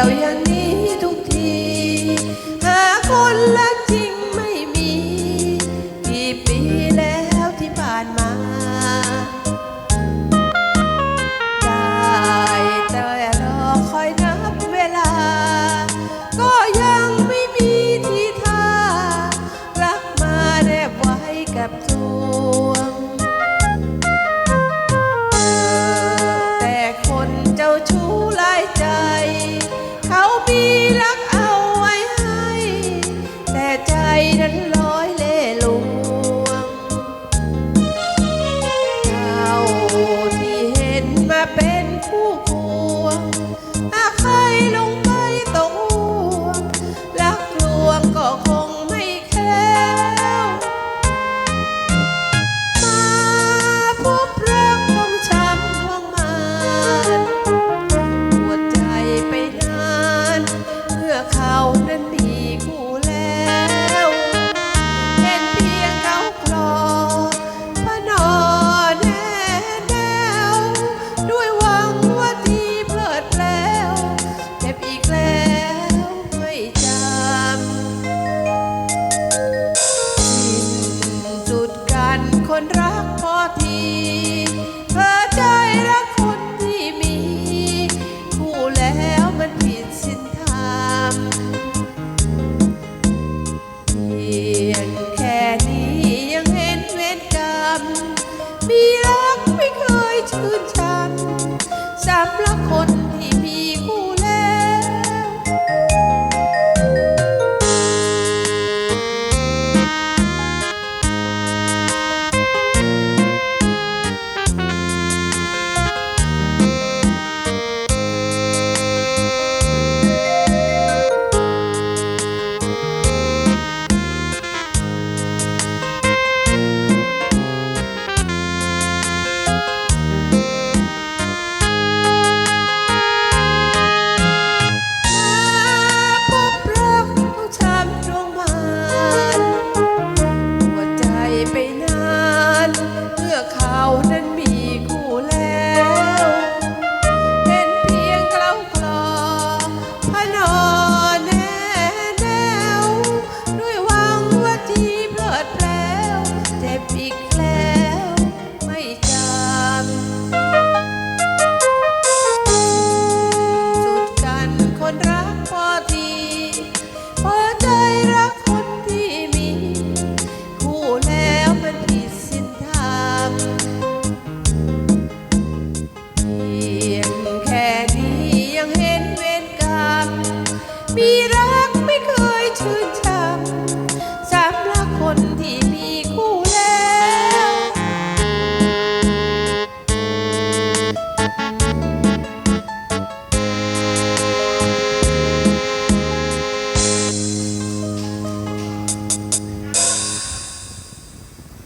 ยวอย่างนี้ทุกที หาคนรักจริงไม่มี กี่ปีแล้วที่ผ่านมา ได้แต่รอคอยนับเวลา ก็ยังไม่มีทีท่า รักมาแนบไว้กับเธ 不。 เธอใจรัคนที่มี คู่แล้วมันผิดสินธรรเพียงแค่นี้ยังเห็นเวรกรรม มีรักไม่เคยชื่นชมสำหรัคน รักไม่เคยชื่นช